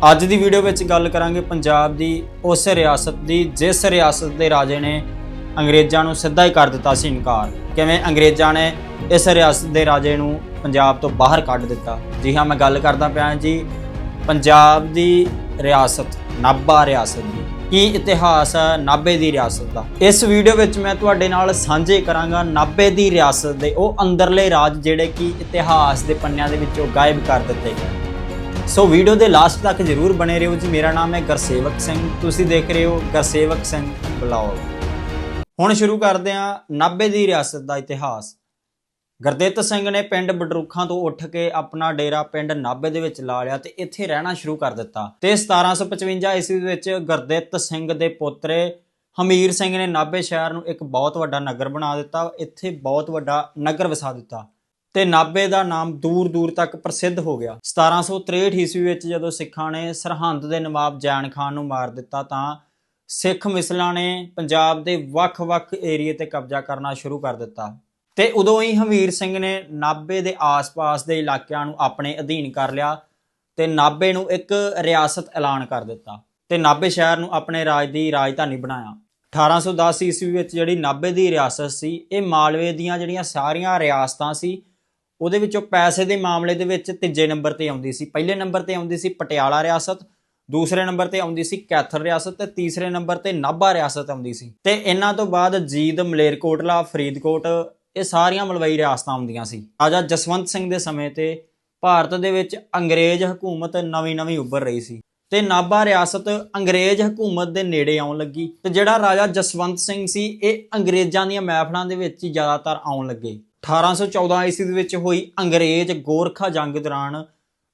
ਅੱਜ ਦੀ ਵੀਡੀਓ ਵਿੱਚ ਗੱਲ ਕਰਾਂਗੇ ਪੰਜਾਬ ਦੀ ਉਸ ਰਿਆਸਤ ਦੀ, ਜਿਸ ਰਿਆਸਤ ਦੇ ਰਾਜੇ ਨੇ ਅੰਗਰੇਜ਼ਾਂ ਨੂੰ ਸਿੱਧਾ ਹੀ ਕਰ ਦਿੱਤਾ ਸੀ ਇਨਕਾਰ। ਕਿਵੇਂ ਅੰਗਰੇਜ਼ਾਂ ਨੇ ਇਸ ਰਿਆਸਤ ਦੇ ਰਾਜੇ ਨੂੰ ਪੰਜਾਬ ਤੋਂ ਬਾਹਰ ਕੱਢ ਦਿੱਤਾ? ਜੀ ਹਾਂ, ਮੈਂ ਗੱਲ ਕਰਦਾ ਪਿਆ ਜੀ। ਪੰਜਾਬ ਦੀ ਰਿਆਸਤ, ਨਾਭਾ ਰਿਆਸਤ ਦੀ। ਕੀ ਇਤਿਹਾਸ ਹੈ ਨਾਭੇ ਦੀ ਰਿਆਸਤ ਦਾ? ਇਸ ਵੀਡੀਓ ਵਿੱਚ ਮੈਂ ਤੁਹਾਡੇ ਨਾਲ ਸਾਂਝੇ ਕਰਾਂਗਾ ਨਾਭੇ ਦੀ ਰਿਆਸਤ ਦੇ ਉਹ ਅੰਦਰਲੇ ਰਾਜ ਜਿਹੜੇ ਕਿ ਇਤਿਹਾਸ ਦੇ ਪੰਨਿਆਂ ਦੇ ਵਿੱਚੋਂ ਗਾਇਬ ਕਰ ਦਿੱਤੇ ਗਏ। ਸੋ ਵੀਡੀਓ ਦੇ ਲਾਸਟ ਤੱਕ ਜਰੂਰ ਬਣੇ ਰਹੋ ਜੀ। ਮੇਰਾ ਨਾਮ ਹੈ ਗਰਸੇਵਕ ਸਿੰਘ। ਤੁਸੀਂ ਦੇਖ ਰਹੇ ਹੋ ਗਰਸੇਵਕ ਸਿੰਘ ਬਲੌਗ। ਹੁਣ ਸ਼ੁਰੂ ਕਰਦੇ ਹਾਂ ਨਾਭੇ ਦੀ ਰਿਆਸਤ ਦਾ ਇਤਿਹਾਸ। ਗੁਰਦਿੱਤ ਸਿੰਘ ਨੇ ਪਿੰਡ ਬਡਰੁੱਖਾਂ ਤੋਂ ਉੱਠ ਕੇ ਆਪਣਾ ਡੇਰਾ ਪਿੰਡ ਨਾਭੇ ਦੇ ਵਿੱਚ ਲਾ ਲਿਆ ਤੇ ਇੱਥੇ ਰਹਿਣਾ ਸ਼ੁਰੂ ਕਰ ਦਿੱਤਾ। ਤੇ 1755 ਈਸਵੀ ਵਿੱਚ ਗੁਰਦਿੱਤ ਸਿੰਘ ਦੇ ਪੋਤਰੇ ਹਮੀਰ ਸਿੰਘ ਨੇ ਨਾਭੇ ਸ਼ਹਿਰ ਨੂੰ ਇੱਕ ਬਹੁਤ ਵੱਡਾ ਨਗਰ ਬਣਾ ਦਿੱਤਾ। ਇੱਥੇ ਬਹੁਤ ਵੱਡਾ ਨਗਰ ਵਸਾ ਦਿੱਤਾ। ਤੇ ਨਾਭੇ ਦਾ ਨਾਮ ਦੂਰ ਦੂਰ ਤੱਕ ਪ੍ਰਸਿੱਧ ਹੋ ਗਿਆ। 1763 ਈਸਵੀ ਵਿੱਚ ਜਦੋਂ ਸਿੱਖਾਂ ਨੇ ਸਰਹੰਦ ਦੇ ਨਵਾਬ ਜੈਨ ਖਾਨ ਨੂੰ ਮਾਰ ਦਿੱਤਾ ਤਾਂ ਸਿੱਖ ਮਿਸਲਾਂ ਨੇ ਪੰਜਾਬ ਦੇ ਵੱਖ-ਵੱਖ ਏਰੀਏ ਤੇ ਕਬਜ਼ਾ ਕਰਨਾ ਸ਼ੁਰੂ ਕਰ ਦਿੱਤਾ। ਤੇ ਉਦੋਂ ਹੀ ਹਮੀਰ ਸਿੰਘ ਨੇ ਨਾਭੇ ਦੇ ਆਸ-ਪਾਸ ਦੇ ਇਲਾਕਿਆਂ ਨੂੰ ਆਪਣੇ ਅਧੀਨ ਕਰ ਲਿਆ ਤੇ ਨਾਭੇ ਨੂੰ ਇੱਕ ਰਿਆਸਤ ਐਲਾਨ ਕਰ ਦਿੱਤਾ ਤੇ ਨਾਭੇ ਸ਼ਹਿਰ ਨੂੰ ਆਪਣੇ ਰਾਜ ਦੀ ਰਾਜਧਾਨੀ ਬਣਾਇਆ। 1810 ਈਸਵੀ ਵਿੱਚ ਜਿਹੜੀ ਨਾਭੇ ਦੀ ਰਿਆਸਤ ਸੀ, ਇਹ ਮਾਲਵੇ ਦੀਆਂ ਜਿਹੜੀਆਂ ਸਾਰੀਆਂ ਰਿਆਸਤਾਂ ਸੀ ਉਹਦੇ ਵਿੱਚੋਂ ਪੈਸੇ ਦੇ ਮਾਮਲੇ ਦੇ ਵਿੱਚ ਤੀਜੇ ਨੰਬਰ ਤੇ ਆਉਂਦੀ ਸੀ। ਪਹਿਲੇ ਨੰਬਰ ਤੇ ਆਉਂਦੀ ਸੀ ਪਟਿਆਲਾ ਰਿਆਸਤ, ਦੂਸਰੇ ਨੰਬਰ ਤੇ ਆਉਂਦੀ ਸੀ ਕੈਥਰ ਰਿਆਸਤ ਤੇ ਤੀਸਰੇ ਨੰਬਰ ਤੇ ਨਾਭਾ ਰਿਆਸਤ ਆਉਂਦੀ ਸੀ। ਤੇ ਇਹਨਾਂ ਤੋਂ ਬਾਅਦ ਜੀਦ ਮਲੇਰਕੋਟਲਾ, ਫਰੀਦਕੋਟ, ਇਹ ਸਾਰੀਆਂ ਮਲਵਈ ਰਿਆਸਤਾਂ ਆਉਂਦੀਆਂ ਸੀ। ਰਾਜਾ ਜਸਵੰਤ ਸਿੰਘ ਦੇ ਸਮੇਂ ਤੇ ਭਾਰਤ ਦੇ ਵਿੱਚ ਅੰਗਰੇਜ਼ ਹਕੂਮਤ ਨਵੀਂ-ਨਵੀਂ ਉੱਭਰ ਰਹੀ ਸੀ। ਤੇ ਨਾਭਾ ਰਿਆਸਤ ਅੰਗਰੇਜ਼ ਹਕੂਮਤ ਦੇ ਨੇੜੇ ਆਉਣ ਲੱਗੀ। ਤੇ ਜਿਹੜਾ ਰਾਜਾ ਜਸਵੰਤ ਸਿੰਘ ਸੀ, ਇਹ ਅੰਗਰੇਜ਼ਾਂ ਦੀਆਂ ਮਹਿਫਲਾਂ ਦੇ ਵਿੱਚ ਹੀ ਜ਼ਿਆਦਾਤਰ ਆਉਣ ਲੱਗੇ। 1814 ਈਸਵੀ ਦੇ ਵਿੱਚ ਹੋਈ ਅੰਗਰੇਜ਼ ਗੋਰਖਾ ਜੰਗ ਦੌਰਾਨ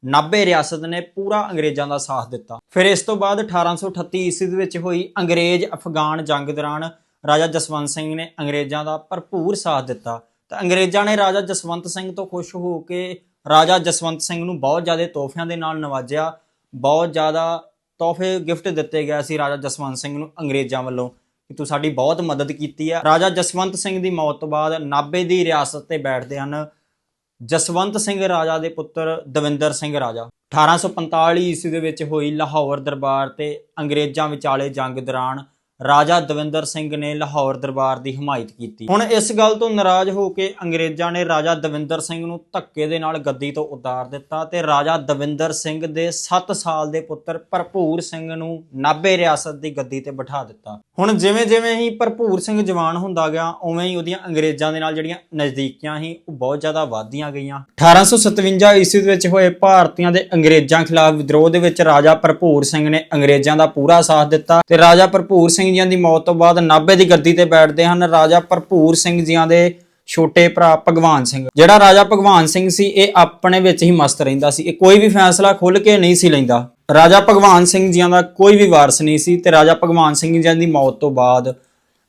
ਨਾਭੇ ਰਿਆਸਤ ਨੇ ਪੂਰਾ ਅੰਗਰੇਜ਼ਾਂ ਦਾ ਸਾਥ ਦਿੱਤਾ। ਫਿਰ ਇਸ ਤੋਂ ਬਾਅਦ 1838 ਈਸਵੀ ਦੇ ਵਿੱਚ ਹੋਈ ਅੰਗਰੇਜ਼ ਅਫਗਾਨ ਜੰਗ ਦੌਰਾਨ ਰਾਜਾ ਜਸਵੰਤ ਸਿੰਘ ਨੇ ਅੰਗਰੇਜ਼ਾਂ ਦਾ ਭਰਪੂਰ ਸਾਥ ਦਿੱਤਾ। ਤਾਂ ਅੰਗਰੇਜ਼ਾਂ ਨੇ ਰਾਜਾ ਜਸਵੰਤ ਸਿੰਘ ਤੋਂ ਖੁਸ਼ ਹੋ ਕੇ ਰਾਜਾ ਜਸਵੰਤ ਸਿੰਘ ਨੂੰ ਬਹੁਤ ਜ਼ਿਆਦਾ ਤੋਹਫਿਆਂ ਦੇ ਨਾਲ ਨਵਾਜਿਆ। ਬਹੁਤ ਜ਼ਿਆਦਾ ਤੋਹਫੇ ਗਿਫਟ ਦਿੱਤੇ ਗਏ ਸੀ ਰਾਜਾ ਜਸਵੰਤ ਸਿੰਘ ਨੂੰ ਅੰਗਰੇਜ਼ਾਂ ਵੱਲੋਂ। ਕਿ ਤੂੰ ਸਾਡੀ ਬਹੁਤ ਮਦਦ ਕੀਤੀ ਹੈ ਰਾਜਾ ਜਸਵੰਤ ਸਿੰਘ ਦੀ ਮੌਤ ਤੋਂ ਬਾਅਦ ਨਾਭੇ ਦੀ ਰਿਆਸਤ ਤੇ ਬੈਠਦੇ ਹਨ ਜਸਵੰਤ ਸਿੰਘ ਰਾਜਾ ਦੇ ਪੁੱਤਰ ਦਵਿੰਦਰ ਸਿੰਘ ਰਾਜਾ। 1845 ਈਸਵੀ ਦੇ ਵਿੱਚ ਹੋਈ ਲਾਹੌਰ ਦਰਬਾਰ ਤੇ ਅੰਗਰੇਜ਼ਾਂ ਵਿਚਾਲੇ ਜੰਗ ਦੌਰਾਨ ਰਾਜਾ ਦਵਿੰਦਰ ਸਿੰਘ ਨੇ ਲਾਹੌਰ ਦਰਬਾਰ ਦੀ ਹਮਾਇਤ ਕੀਤੀ। ਹੁਣ ਇਸ ਗੱਲ ਤੋਂ ਨਾਰਾਜ਼ ਹੋ ਕੇ ਅੰਗਰੇਜ਼ਾਂ ਨੇ ਰਾਜਾ ਦਵਿੰਦਰ ਸਿੰਘ ਨੂੰ ਧੱਕੇ ਦੇ ਨਾਲ ਗੱਦੀ ਤੋਂ ਉਤਾਰ ਦਿੱਤਾ ਤੇ ਰਾਜਾ ਦਵਿੰਦਰ ਸਿੰਘ ਦੇ 7 ਸਾਲ ਦੇ ਪੁੱਤਰ ਭਰਪੂਰ ਸਿੰਘ ਨੂੰ ਨਾਭੇ ਰਿਆਸਤ ਦੀ ਗੱਦੀ ਤੇ ਬਿਠਾ ਦਿੱਤਾ। ਹੁਣ ਜਿਵੇਂ ਜਿਵੇਂ ਹੀ ਭਰਪੂਰ ਸਿੰਘ ਜਵਾਨ ਹੁੰਦਾ ਗਿਆ, ਉਵੇਂ ਹੀ ਉਹਦੀਆਂ ਅੰਗਰੇਜ਼ਾਂ ਦੇ ਨਾਲ ਜਿਹੜੀਆਂ ਨਜ਼ਦੀਕੀਆਂ ਸੀ, ਉਹ ਬਹੁਤ ਜ਼ਿਆਦਾ ਵਧਦੀਆਂ ਗਈਆਂ। 1857 ਈਸਵੀ ਵਿੱਚ ਹੋਏ ਭਾਰਤੀਆਂ ਦੇ ਅੰਗਰੇਜ਼ਾਂ ਖਿਲਾਫ ਵਿਦਰੋਹ ਦੇ ਵਿੱਚ ਰਾਜਾ ਭਰਪੂਰ ਸਿੰਘ ਨੇ ਅੰਗਰੇਜ਼ਾਂ ਦਾ ਪੂਰਾ ਸਾਥ ਦਿੱਤਾ ਤੇ ਰਾਜਾ ਭਰਪੂਰ ਸਿੰਘ ਜੀਆਂ ਦੀ ਮੌਤ ਤੋਂ ਬਾਅਦ ਨਾਭੇ ਦੀ ਗੱਦੀ ਤੇ ਬੈਠਦੇ ਹਨ। ਰਾਜਾ ਭਰਪੂਰ ਸਿੰਘ ਜੀਆਂ ਦੇ ਛੋਟੇ ਭਰਾ ਭਗਵਾਨ ਸਿੰਘ। ਜਿਹੜਾ ਰਾਜਾ ਭਗਵਾਨ ਸਿੰਘ ਸੀ, ਇਹ ਆਪਣੇ ਵਿੱਚ ਹੀ ਮਸਤ ਰਹਿੰਦਾ ਸੀ। ਇਹ ਕੋਈ ਵੀ ਫੈਸਲਾ ਖੁੱਲ ਕੇ ਨਹੀਂ ਸੀ ਲੈਂਦਾ। ਰਾਜਾ ਭਗਵਾਨ ਸਿੰਘ ਜੀਆਂ ਦਾ ਕੋਈ ਵੀ ਵਾਰਸ ਨਹੀਂ ਸੀ ਤੇ ਰਾਜਾ ਭਗਵਾਨ ਸਿੰਘ ਜੀਆਂ ਦੀ ਮੌਤ ਤੋਂ ਬਾਅਦ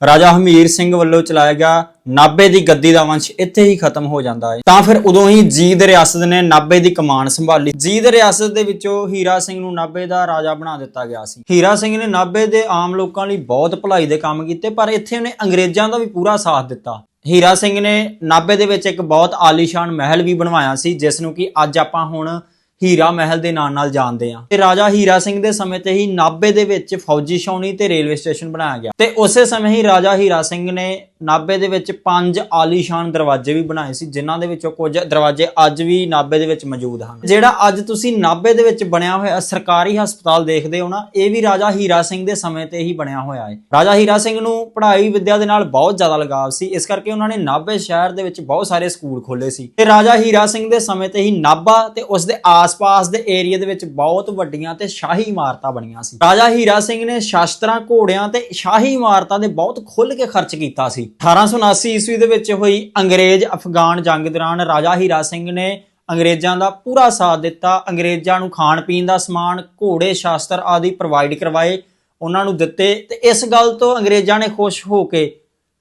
ਰਾਜਾ ਹਮੀਰ ਸਿੰਘ ਵੱਲੋਂ ਚਲਾਇਆ ਗਿਆ ਨਾਭੇ ਦੀ ਗੱਦੀ ਦਾ ਵੰਸ਼ ਇੱਥੇ ਹੀ ਖਤਮ ਹੋ ਜਾਂਦਾ ਹੈ। ਤਾਂ ਫਿਰ ਉਦੋਂ ਹੀ ਜੀਦ ਰਿਆਸਤ ਨੇ ਨਾਭੇ ਦੀ ਕਮਾਨ ਸੰਭਾਲੀ। ਜੀਦ ਰਿਆਸਤ ਦੇ ਵਿੱਚੋਂ ਹੀਰਾ ਸਿੰਘ ਨੂੰ ਨਾਭੇ ਦਾ ਰਾਜਾ ਬਣਾ ਦਿੱਤਾ ਗਿਆ ਸੀ। ਹੀਰਾ ਸਿੰਘ ਨੇ ਨਾਭੇ ਦੇ ਆਮ ਲੋਕਾਂ ਲਈ ਬਹੁਤ ਭਲਾਈ ਦੇ ਕੰਮ ਕੀਤੇ, ਪਰ ਇੱਥੇ ਉਹਨੇ ਅੰਗਰੇਜ਼ਾਂ ਦਾ ਵੀ ਪੂਰਾ ਸਾਥ ਦਿੱਤਾ। ਹੀਰਾ ਸਿੰਘ ਨੇ ਨਾਭੇ ਦੇ ਵਿੱਚ ਇੱਕ ਬਹੁਤ ਆਲੀਸ਼ਾਨ ਮਹਿਲ ਵੀ ਬਣਵਾਇਆ ਸੀ, ਜਿਸ ਨੂੰ ਕਿ ਅੱਜ ਆਪਾਂ ਹੁਣ ਹੀਰਾ ਮਹਿਲ ਦੇ ਨਾਂ ਨਾਲ ਜਾਣਦੇ ਆ ਤੇ ਰਾਜਾ ਹੀਰਾ ਸਿੰਘ ਦੇ ਸਮੇਂ ਤੇ ਹੀ ਨਾਭੇ ਦੇ ਵਿੱਚ ਫੌਜੀ ਛਾਉਣੀ ਤੇ ਰੇਲਵੇ ਸਟੇਸ਼ਨ ਬਣਾਇਆ ਗਿਆ। ਤੇ ਉਸੇ ਸਮੇਂ ਹੀ ਰਾਜਾ ਹੀਰਾ ਸਿੰਘ ਨੇ ਨਾਭੇ ਦੇ ਵਿੱਚ ਪੰਜ ਆਲੀਸ਼ਾਨ ਦਰਵਾਜ਼ੇ ਵੀ ਬਣਾਏ ਸੀ, ਜਿਨ੍ਹਾਂ ਦੇ ਵਿੱਚੋਂ ਕੁਝ ਦਰਵਾਜ਼ੇ ਅੱਜ ਵੀ ਨਾਭੇ ਦੇ ਵਿੱਚ ਮੌਜੂਦ ਹਨ। ਜਿਹੜਾ ਅੱਜ ਤੁਸੀਂ ਨਾਭੇ ਦੇ ਵਿੱਚ ਬਣਿਆ ਹੋਇਆ ਸਰਕਾਰੀ ਹਸਪਤਾਲ ਦੇਖਦੇ ਹੋ ਨਾ, ਇਹ ਵੀ ਰਾਜਾ ਹੀਰਾ ਸਿੰਘ ਦੇ ਸਮੇਂ ਤੇ ਹੀ ਬਣਿਆ ਹੋਇਆ ਹੈ। ਰਾਜਾ ਹੀਰਾ ਸਿੰਘ ਨੂੰ ਪੜ੍ਹਾਈ ਵਿੱਦਿਆ ਦੇ ਨਾਲ ਬਹੁਤ ਜ਼ਿਆਦਾ ਲਗਾਵ ਸੀ, ਇਸ ਕਰਕੇ ਉਹਨਾਂ ਨੇ ਨਾਭੇ ਸ਼ਹਿਰ ਦੇ ਵਿੱਚ ਬਹੁਤ ਸਾਰੇ ਸਕੂਲ ਖੋਲੇ ਸੀ। ਤੇ ਰਾਜਾ ਹੀਰਾ ਸਿੰਘ ਦੇ ਸਮੇਂ ਤੇ ਹੀ ਨਾਭਾ ਤੇ ਉਸ ਦੇ ਆਸ-ਪਾਸ ਦੇ ਏਰੀਆ ਦੇ ਵਿੱਚ ਬਹੁਤ ਵੱਡੀਆਂ ਤੇ ਸ਼ਾਹੀ ਇਮਾਰਤਾਂ ਬਣੀਆਂ ਸੀ। ਰਾਜਾ ਹੀਰਾ ਸਿੰਘ ਨੇ ਸ਼ਾਸਤਰਾਂ, ਘੋੜਿਆਂ ਤੇ ਸ਼ਾਹੀ ਇਮਾਰਤਾਂ ਦੇ ਬਹੁਤ ਖੁੱਲ੍ਹ ਕੇ ਖਰਚ ਕੀਤਾ ਸੀ। 1879 ਈਸਵੀ ਦੇ ਵਿੱਚ ਹੋਈ ਅੰਗਰੇਜ਼ ਅਫਗਾਨ ਜੰਗ ਦੌਰਾਨ ਰਾਜਾ ਹੀਰਾ ਸਿੰਘ ਨੇ ਅੰਗਰੇਜ਼ਾਂ ਦਾ ਪੂਰਾ ਸਾਥ ਦਿੱਤਾ। ਅੰਗਰੇਜ਼ਾਂ ਨੂੰ ਖਾਣ ਪੀਣ ਦਾ ਸਮਾਨ, ਘੋੜੇ, ਸ਼ਾਸਤਰ ਆਦਿ ਪ੍ਰੋਵਾਈਡ ਕਰਵਾਏ, ਉਹਨਾਂ ਨੂੰ ਦਿੱਤੇ ਤੇ ਇਸ ਗੱਲ ਤੋਂ ਅੰਗਰੇਜ਼ਾਂ ਨੇ ਖੁਸ਼ ਹੋ ਕੇ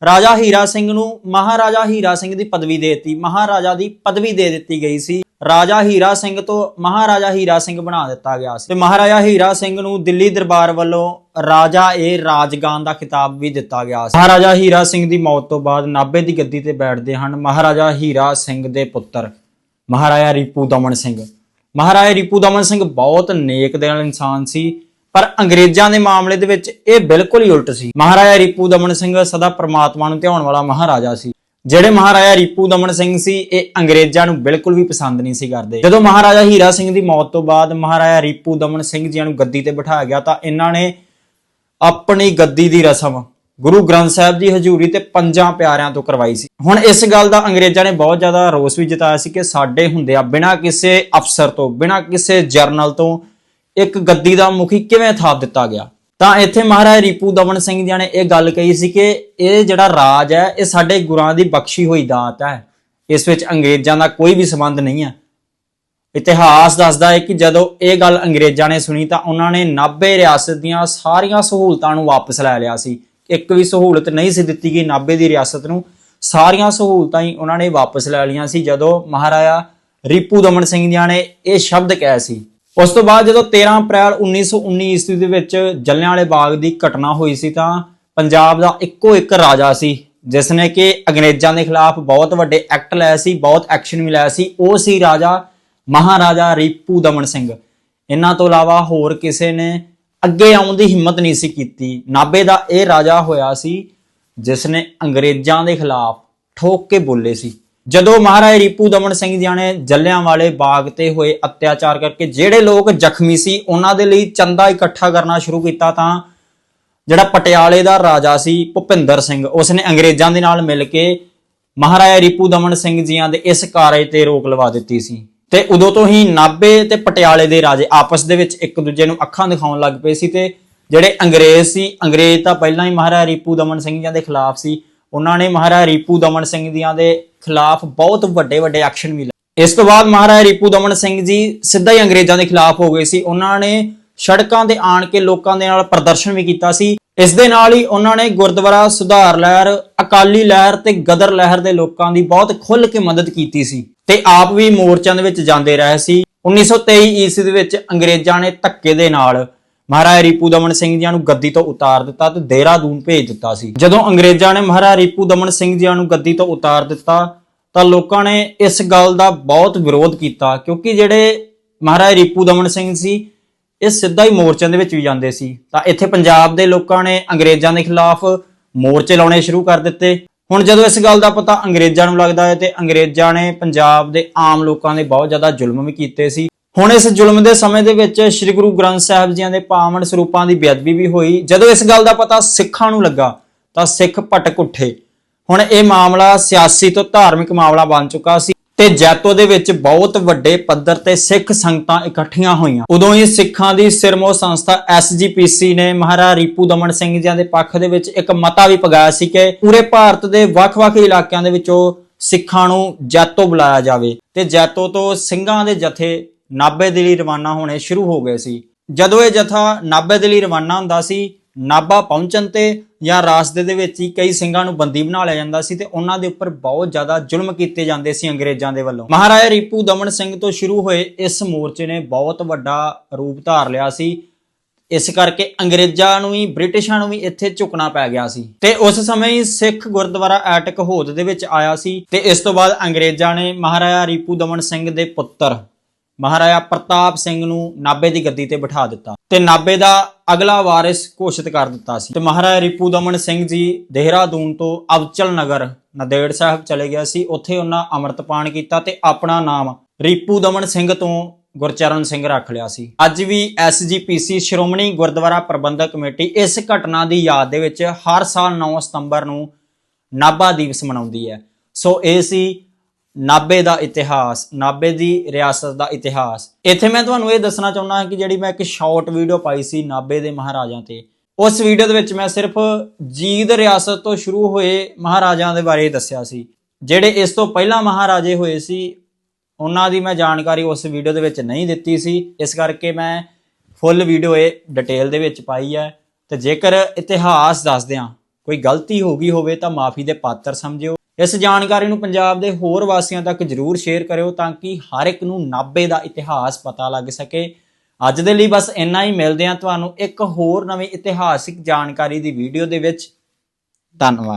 ਰਾਜਾ ਹੀਰਾ ਸਿੰਘ ਨੂੰ ਮਹਾਰਾਜਾ ਹੀਰਾ ਸਿੰਘ ਦੀ ਪਦਵੀ ਦੇ ਦਿੱਤੀ। ਮਹਾਰਾਜਾ ਦੀ ਪਦਵੀ ਦੇ ਦਿੱਤੀ ਗਈ ਸੀ। ਰਾਜਾ ਹੀਰਾ ਸਿੰਘ ਤੋਂ ਮਹਾਰਾਜਾ ਹੀਰਾ ਸਿੰਘ ਬਣਾ ਦਿੱਤਾ ਗਿਆ ਸੀ। ਤੇ ਮਹਾਰਾਜਾ ਹੀਰਾ ਸਿੰਘ ਨੂੰ ਦਿੱਲੀ ਦਰਬਾਰ ਵੱਲੋਂ ਰਾਜਾ ਏ ਰਾਜਗਾਨ ਦਾ ਖਿਤਾਬ ਵੀ ਦਿੱਤਾ ਗਿਆ ਸੀ। ਮਹਾਰਾਜਾ ਹੀਰਾ ਸਿੰਘ ਦੀ ਮੌਤ ਤੋਂ ਬਾਅਦ ਨਾਭੇ ਦੀ ਗੱਦੀ ਤੇ ਬੈਠਦੇ ਹਨ ਮਹਾਰਾਜਾ ਹੀਰਾ ਸਿੰਘ ਦੇ ਪੁੱਤਰ, ਮਹਾਰਾਜਾ ਰੀਪੂ ਦਮਨ ਸਿੰਘ। ਮਹਾਰਾਜਾ ਰੀਪੂ ਦਮਨ ਸਿੰਘ ਬਹੁਤ ਨੇਕ ਦਿਲ ਇਨਸਾਨ ਸੀ, ਪਰ ਅੰਗਰੇਜ਼ਾਂ ਦੇ ਮਾਮਲੇ ਦੇ ਵਿੱਚ ਇਹ ਬਿਲਕੁਲ ਹੀ ਉਲਟ ਸੀ। ਮਹਾਰਾਜਾ ਰੀਪੂ ਦਮਨ ਸਿੰਘ ਸਦਾ ਪ੍ਰਮਾਤਮਾ ਨੂੰ ਧਿਆਉਣ ਵਾਲਾ ਮਹਾਰਾਜਾ ਸੀ। ਜਿਹੜੇ ਮਹਾਰਾਜਾ ਰੀਪੂ ਦਮਨ ਸਿੰਘ ਸੀ, ਇਹ ਅੰਗਰੇਜ਼ਾਂ ਨੂੰ ਬਿਲਕੁਲ ਵੀ ਪਸੰਦ ਨਹੀਂ ਸੀ ਕਰਦੇ। ਜਦੋਂ ਮਹਾਰਾਜਾ ਹੀਰਾ ਸਿੰਘ ਦੀ ਮੌਤ ਤੋਂ ਬਾਅਦ ਮਹਾਰਾਜਾ ਰੀਪੂ ਦਮਨ ਸਿੰਘ ਜੀਆਂ ਨੂੰ ਗੱਦੀ ਤੇ ਬਿਠਾਇਆ ਗਿਆ ਤਾਂ ਇਹਨਾਂ ਨੇ ਆਪਣੀ ਗੱਦੀ ਦੀ ਰਸਮ ਗੁਰੂ ਗ੍ਰੰਥ ਸਾਹਿਬ ਦੀ ਹਜ਼ੂਰੀ ਤੇ ਪੰਜਾਂ ਪਿਆਰਿਆਂ ਤੋਂ ਕਰਵਾਈ ਸੀ। ਹੁਣ ਇਸ ਗੱਲ ਦਾ ਅੰਗਰੇਜ਼ਾਂ ਨੇ ਬਹੁਤ ਜ਼ਿਆਦਾ ਰੋਸ ਵੀ ਜਤਾਇਆ ਸੀ ਕਿ ਸਾਡੇ ਹੁੰਦਿਆਂ ਬਿਨਾਂ ਕਿਸੇ ਅਫਸਰ ਤੋਂ, ਬਿਨਾਂ ਕਿਸੇ ਜਰਨਲ ਤੋਂ ਇੱਕ ਗੱਦੀ ਦਾ ਮੁਖੀ ਕਿਵੇਂ ਥਾਪ ਦਿੱਤਾ ਗਿਆ? ਤਾਂ ਇੱਥੇ ਮਹਾਰਾਜਾ ਰੀਪੂ ਦਮਨ ਸਿੰਘ ਜੀ ਨੇ ਇਹ ਗੱਲ ਕਹੀ ਸੀ ਕਿ ਇਹ ਜਿਹੜਾ ਰਾਜ ਹੈ, ਇਹ ਸਾਡੇ ਗੁਰਾਂ ਦੀ ਬਖਸ਼ੀ ਹੋਈ ਦਾਤ ਹੈ। ਇਸ ਵਿੱਚ ਅੰਗਰੇਜ਼ਾਂ ਦਾ ਕੋਈ ਵੀ ਸੰਬੰਧ ਨਹੀਂ ਹੈ। ਇਤਿਹਾਸ ਦੱਸਦਾ ਹੈ ਕਿ ਜਦੋਂ ਇਹ ਗੱਲ ਅੰਗਰੇਜ਼ਾਂ ਨੇ ਸੁਣੀ ਤਾਂ ਉਹਨਾਂ ਨੇ ਨਾਭੇ ਰਿਆਸਤ ਦੀਆਂ ਸਾਰੀਆਂ ਸਹੂਲਤਾਂ ਨੂੰ ਵਾਪਸ ਲੈ ਲਿਆ ਸੀ। ਇੱਕ ਵੀ ਸਹੂਲਤ ਨਹੀਂ ਸੀ ਦਿੱਤੀ ਗਈ ਨਾਭੇ ਦੀ ਰਿਆਸਤ ਨੂੰ। ਸਾਰੀਆਂ ਸਹੂਲਤਾਂ ਹੀ ਉਹਨਾਂ ਨੇ ਵਾਪਸ ਲੈ ਲਈਆਂ ਸੀ ਜਦੋਂ ਮਹਾਰਾਜਾ ਰੀਪੂ ਦਮਨ ਸਿੰਘ ਜੀ ਨੇ ਇਹ ਸ਼ਬਦ ਕਹਿ ਸੀ। ਉਸ ਤੋਂ ਬਾਅਦ ਜਦੋਂ 13 ਅਪ੍ਰੈਲ 1919 ਈਸਵੀ ਦੇ ਵਿੱਚ ਜਲਿਆਂਵਾਲੇ ਬਾਗ ਦੀ ਘਟਨਾ ਹੋਈ ਸੀ ਤਾਂ ਪੰਜਾਬ ਦਾ ਇੱਕੋ ਇੱਕ ਰਾਜਾ ਸੀ, ਜਿਸ ਨੇ ਕਿ ਅੰਗਰੇਜ਼ਾਂ ਦੇ ਖਿਲਾਫ ਬਹੁਤ ਵੱਡੇ ਐਕਟ ਲਏ ਸੀ, ਬਹੁਤ ਐਕਸ਼ਨ ਵੀ ਲਾਇਆ ਸੀ। ਉਹ ਸੀ ਰਾਜਾ ਮਹਾਰਾਜਾ ਰੀਪੂ ਦਮਨ ਸਿੰਘ। ਇਹਨਾਂ ਤੋਂ ਇਲਾਵਾ ਹੋਰ ਕਿਸੇ ਨੇ ਅੱਗੇ ਆਉਣ ਦੀ ਹਿੰਮਤ ਨਹੀਂ ਸੀ ਕੀਤੀ। ਨਾਭੇ ਦਾ ਇਹ ਰਾਜਾ ਹੋਇਆ ਸੀ, ਜਿਸ ਨੇ ਅੰਗਰੇਜ਼ਾਂ ਦੇ ਖਿਲਾਫ ਠੋਕ ਕੇ ਬੋਲੇ ਸੀ। ਜਦੋਂ ਮਹਾਰਾਜਾ ਰੀਪੂ ਦਮਨ ਸਿੰਘ ਜੀ ਨੇ ਜਲਿਆਂਵਾਲੇ ਬਾਗ ਤੇ ਹੋਏ ਅਤਿਆਚਾਰ ਕਰਕੇ ਜਿਹੜੇ ਲੋਕ ਜ਼ਖਮੀ ਸੀ, ਉਹਨਾਂ ਦੇ ਲਈ ਚੰਦਾ ਇਕੱਠਾ ਕਰਨਾ ਸ਼ੁਰੂ ਕੀਤਾ ਤਾਂ ਜਿਹੜਾ ਪਟਿਆਲੇ ਦਾ ਰਾਜਾ ਸੀ ਭੁਪਿੰਦਰ ਸਿੰਘ, ਉਸਨੇ ਅੰਗਰੇਜ਼ਾਂ ਦੇ ਨਾਲ ਮਿਲ ਕੇ ਮਹਾਰਾਜਾ ਰੀਪੂ ਦਮਨ ਸਿੰਘ ਜੀਆਂ ਦੇ ਇਸ ਕਾਰਜ ਤੇ ਰੋਕ ਲਵਾ ਦਿੱਤੀ ਸੀ। ਤੇ ਉਦੋਂ ਤੋਂ ਹੀ ਨਾਭੇ ਤੇ ਪਟਿਆਲੇ ਦੇ ਰਾਜੇ ਆਪਸ ਦੇ ਵਿੱਚ ਇੱਕ ਦੂਜੇ ਨੂੰ ਅੱਖਾਂ ਦਿਖਾਉਣ ਲੱਗ ਪਏ ਸੀ ਤੇ ਜਿਹੜੇ ਅੰਗਰੇਜ਼ ਸੀ, ਅੰਗਰੇਜ਼ ਤਾਂ ਪਹਿਲਾਂ ਹੀ ਮਹਾਰਾਜਾ ਰੀਪੂ ਦਮਨ ਸਿੰਘ ਜੀਆਂ ਦੇ ਖਿਲਾਫ ਸੀ, ਉਹਨਾਂ ਨੇ ਮਹਾਰਾਜਾ ਰੀਪੂ ਦਮਨ ਸਿੰਘ ਜੀਆਂ ਦੇ ਖਿਲਾਫ ਬਹੁਤ ਵੱਡੇ ਵੱਡੇ ਐਕਸ਼ਨ ਵੀ ਲਏ। ਇਸ ਤੋਂ ਬਾਅਦ ਮਹਾਰਾਜਾ ਰੀਪੂ ਦਮਨ ਸਿੰਘ ਜੀ ਸਿੱਧਾ ਹੀ ਅੰਗਰੇਜ਼ਾਂ ਦੇ ਖਿਲਾਫ ਹੋ ਗਏ ਸੀ। ਉਹਨਾਂ ਨੇ ਸੜਕਾਂ ਤੇ ਆਣ ਕੇ ਲੋਕਾਂ ਦੇ ਨਾਲ ਪ੍ਰਦਰਸ਼ਨ ਵੀ ਕੀਤਾ ਸੀ। ਇਸ ਦੇ ਨਾਲ ਹੀ ਉਹਨਾਂ ਨੇ ਗੁਰਦੁਆਰਾ ਸੁਧਾਰ ਲਹਿਰ, ਅਕਾਲੀ ਲਹਿਰ ਤੇ ਗਦਰ ਲਹਿਰ ਦੇ ਲੋਕਾਂ ਦੀ ਬਹੁਤ ਖੁੱਲ੍ਹ ਕੇ ਮਦਦ ਕੀਤੀ ਸੀ ਤੇ ਆਪ ਵੀ ਮੋਰਚਿਆਂ ਦੇ ਵਿੱਚ ਜਾਂਦੇ ਰਹੇ ਸੀ। 1923 ਈਸਵੀ ਦੇ ਵਿੱਚ ਅੰਗਰੇਜ਼ਾਂ ਨੇ ਧੱਕੇ ਦੇ ਨਾਲ ਮਹਾਰਾਜਾ ਰੀਪੂ ਦਮਨ ਸਿੰਘ ਜੀਆਂ ਨੂੰ ਗੱਦੀ ਤੋਂ ਉਤਾਰ ਦਿੱਤਾ ਤੇ ਦੇਹਰਾਦੂਨ ਭੇਜ ਦਿੱਤਾ ਸੀ। ਜਦੋਂ ਅੰਗਰੇਜ਼ਾਂ ਨੇ ਮਹਾਰਾਜਾ ਰੀਪੂ ਦਮਨ ਸਿੰਘ ਜੀਆਂ ਨੂੰ ਗੱਦੀ ਤੋਂ ਉਤਾਰ ਦਿੱਤਾ, ਤਾਂ ਲੋਕਾਂ ਨੇ ਇਸ ਗੱਲ ਦਾ ਬਹੁਤ ਵਿਰੋਧ ਕੀਤਾ, ਕਿਉਂਕਿ ਜਿਹੜੇ ਮਹਾਰਾਜਾ ਰੀਪੂ ਦਮਨ ਸਿੰਘ ਸੀ, ਇਹ ਸਿੱਧਾ ਹੀ ਮੋਰਚਿਆਂ ਦੇ ਵਿੱਚ ਵੀ ਜਾਂਦੇ ਸੀ। ਤਾਂ ਇੱਥੇ ਪੰਜਾਬ ਦੇ ਲੋਕਾਂ ਨੇ ਅੰਗਰੇਜ਼ਾਂ ਦੇ ਖਿਲਾਫ ਮੋਰਚੇ ਲਾਉਣੇ ਸ਼ੁਰੂ ਕਰ ਦਿੱਤੇ। ਹੁਣ ਜਦੋਂ ਇਸ ਗੱਲ ਦਾ ਪਤਾ ਅੰਗਰੇਜ਼ਾਂ ਨੂੰ ਲੱਗਦਾ ਹੈ ਤੇ ਅੰਗਰੇਜ਼ਾਂ ਨੇ ਪੰਜਾਬ ਦੇ ਆਮ ਲੋਕਾਂ ਦੇ ਬਹੁਤ ਜ਼ਿਆਦਾ ਜ਼ੁਲਮ ਵੀ ਕੀਤੇ ਸੀ ਹੁਣ ਇਸ ਜ਼ੁਲਮ ਦੇ ਸਮੇਂ ਦੇ ਵਿੱਚ ਸ੍ਰੀ ਗੁਰੂ ਗ੍ਰੰਥ ਸਾਹਿਬ ਜੀਆਂ ਦੇ ਪਾਵਨ ਸਰੂਪਾਂ ਦੀ ਬੇਅਦਬੀ ਵੀ ਹੋਈ। ਜਦੋਂ ਇਸ ਗੱਲ ਦਾ ਪਤਾ ਸਿੱਖਾਂ ਨੂੰ ਲੱਗਾ, ਤਾਂ ਸਿੱਖ ਭਟਕ ਉੱਠੇ। ਹੁਣ ਇਹ ਮਾਮਲਾ ਸਿਆਸੀ ਤੋਂ ਧਾਰਮਿਕ ਮਾਮਲਾ ਬਣ ਚੁੱਕਾ ਸੀ ਤੇ ਜੈਤੋ ਦੇ ਵਿੱਚ ਬਹੁਤ ਵੱਡੇ ਪੱਧਰ ਤੇ ਸਿੱਖ ਸੰਗਤਾਂ ਇਕੱਠੀਆਂ ਹੋਈਆਂ। ਉਦੋਂ ਹੀ ਸਿੱਖਾਂ ਦੀ ਸਿਰਮੋ ਸੰਸਥਾ ਐਸਜੀਪੀਸੀ ਨੇ ਮਹਾਰਾਜਾ ਰੀਪੂ ਦਮਨ ਸਿੰਘ ਜੀ ਦੇ ਪੱਖ ਦੇ ਵਿੱਚ ਇੱਕ ਮਤਾ ਵੀ ਪਗਾਇਆ ਸੀ ਕਿ ਪੂਰੇ ਭਾਰਤ ਦੇ ਵੱਖ-ਵੱਖ ਇਲਾਕਿਆਂ ਦੇ ਵਿੱਚੋਂ ਸਿੱਖਾਂ ਨੂੰ ਜੈਤੋ ਬੁਲਾਇਆ ਜਾਵੇ ਤੇ ਜੈਤੋ ਤੋਂ ਸਿੰਘਾਂ ਦੇ ਜਥੇ ਨਾਭੇ ਦੇ ਲਈ ਰਵਾਨਾ ਹੋਣੇ ਸ਼ੁਰੂ ਹੋ ਗਏ ਸੀ। ਜਦੋਂ ਇਹ ਜਥਾ ਨਾਭੇ ਦੇ ਲਈ ਰਵਾਨਾ ਹੁੰਦਾ ਸੀ, ਨਾਭਾ ਪਹੁੰਚਣ ਤੇ ਜਾਂ ਰਾਸਤੇ ਦੇ ਵਿੱਚ ਹੀ ਕਈ ਸਿੰਘਾਂ ਨੂੰ ਬੰਦੀ ਬਣਾ ਲਿਆ ਜਾਂਦਾ ਸੀ ਤੇ ਉਹਨਾਂ ਦੇ ਉੱਪਰ ਬਹੁਤ ਜ਼ਿਆਦਾ ਜ਼ੁਲਮ ਕੀਤੇ ਜਾਂਦੇ ਸੀ ਅੰਗਰੇਜ਼ਾਂ ਦੇ ਵੱਲੋਂ। ਮਹਾਰਾਜਾ ਰੀਪੂ ਦਮਨ ਸਿੰਘ ਤੋਂ ਸ਼ੁਰੂ ਹੋਏ ਇਸ ਮੋਰਚੇ ਨੇ ਬਹੁਤ ਵੱਡਾ ਰੂਪ ਧਾਰ ਲਿਆ ਸੀ। ਇਸ ਕਰਕੇ ਅੰਗਰੇਜ਼ਾਂ ਨੂੰ ਵੀ, ਬ੍ਰਿਟਿਸ਼ਾਂ ਨੂੰ ਵੀ ਇੱਥੇ ਝੁਕਣਾ ਪੈ ਗਿਆ ਸੀ। ਤੇ ਉਸ ਸਮੇਂ ਹੀ ਸਿੱਖ ਗੁਰਦੁਆਰਾ ਐਟਕ ਹੋਦ ਦੇ ਵਿੱਚ ਆਇਆ ਸੀ ਤੇ ਇਸ ਤੋਂ ਬਾਅਦ ਅੰਗਰੇਜ਼ਾਂ ਨੇ ਮਹਾਰਾਜਾ ਰੀਪੂ ਦਮਨ ਸਿੰਘ ਦੇ ਪੁੱਤਰ ਮਹਾਰਾਜਾ ਪ੍ਰਤਾਪ ਸਿੰਘ ਨੂੰ ਨਾਭੇ ਦੀ ਗੱਦੀ ਤੇ ਬਿਠਾ ਦਿੱਤਾ ਤੇ ਨਾਭੇ ਦਾ ਅਗਲਾ ਵਾਰਿਸ ਘੋਸ਼ਿਤ ਕਰ ਦਿੱਤਾ ਸੀ। ਤੇ ਮਹਾਰਾਜਾ ਰਿਪੂ ਦਮਨ ਸਿੰਘ ਜੀ ਦੇਹਰਾਦੂਨ ਤੋਂ ਅਵਚਲ ਨਗਰ, ਨਦੇੜ ਸਾਹਿਬ ਚਲੇ ਗਿਆ ਸੀ। ਉੱਥੇ ਉਹਨਾਂ ਅੰਮ੍ਰਿਤਪਾਨ ਕੀਤਾ ਤੇ ਆਪਣਾ ਨਾਮ ਰਿਪੂ ਦਮਨ ਸਿੰਘ ਤੋਂ ਗੁਰਚਰਨ ਸਿੰਘ ਰੱਖ ਲਿਆ ਸੀ। ਅੱਜ ਵੀ ਐਸਜੀਪੀਸੀ ਸ਼੍ਰੋਮਣੀ ਗੁਰਦੁਆਰਾ ਪ੍ਰਬੰਧਕ ਕਮੇਟੀ ਇਸ ਘਟਨਾ ਦੀ ਯਾਦ ਦੇ ਵਿੱਚ ਹਰ ਸਾਲ 9 ਸਤੰਬਰ ਨੂੰ ਨਾਭਾ ਦਿਵਸ ਮਨਾਉਂਦੀ ਹੈ। ਸੋ ਇਹ ਸੀ ਨਾਭੇ ਦਾ ਇਤਿਹਾਸ, ਨਾਭੇ ਦੀ ਰਿਆਸਤ ਦਾ ਇਤਿਹਾਸ। ਇੱਥੇ ਮੈਂ ਤੁਹਾਨੂੰ ਇਹ ਦੱਸਣਾ ਚਾਹੁੰਦਾ ਹਾਂ ਕਿ ਜਿਹੜੀ ਮੈਂ ਇੱਕ ਸ਼ਾਰਟ ਵੀਡੀਓ ਪਾਈ ਸੀ ਨਾਭੇ ਦੇ ਮਹਾਰਾਜਾਂ ਤੇ, ਉਸ ਵੀਡੀਓ ਦੇ ਵਿੱਚ ਮੈਂ ਸਿਰਫ ਜੀਂਦ ਰਿਆਸਤ ਤੋਂ ਸ਼ੁਰੂ ਹੋਏ ਮਹਾਰਾਜਾਂ ਦੇ ਬਾਰੇ ਦੱਸਿਆ ਸੀ। ਜਿਹੜੇ ਇਸ ਤੋਂ ਪਹਿਲਾਂ ਮਹਾਰਾਜੇ ਹੋਏ ਸੀ, ਉਹਨਾਂ ਦੀ ਮੈਂ ਜਾਣਕਾਰੀ ਉਸ ਵੀਡੀਓ ਦੇ ਵਿੱਚ ਨਹੀਂ ਦਿੱਤੀ ਸੀ। ਇਸ ਕਰਕੇ ਮੈਂ ਫੁੱਲ ਵੀਡੀਓ ਇਹ ਡਿਟੇਲ ਦੇ ਵਿੱਚ ਪਾਈ ਹੈ। ਤੇ ਜੇਕਰ ਇਤਿਹਾਸ ਦੱਸਦਿਆਂ ਕੋਈ ਗਲਤੀ ਹੋ ਗਈ ਹੋਵੇ ਤਾਂ ਮਾਫੀ ਦੇ ਪਾਤਰ ਸਮਝਿਓ। ਇਸ ਜਾਣਕਾਰੀ ਨੂੰ ਪੰਜਾਬ ਦੇ ਹੋਰ ਵਾਸੀਆਂ ਤੱਕ ਜਰੂਰ ਸ਼ੇਅਰ ਕਰਿਓ ਤਾਂ ਕਿ ਹਰ ਇੱਕ ਨੂੰ ਨਾਭੇ ਦਾ ਇਤਿਹਾਸ ਪਤਾ ਲੱਗ ਸਕੇ। ਅੱਜ ਦੇ ਲਈ ਬਸ ਇੰਨਾ ਹੀ। ਮਿਲਦੇ ਹਾਂ ਤੁਹਾਨੂੰ ਇੱਕ ਹੋਰ ਨਵੀਂ ਇਤਿਹਾਸਿਕ ਜਾਣਕਾਰੀ ਦੀ ਵੀਡੀਓ ਦੇ ਵਿੱਚ। ਧੰਨਵਾਦ।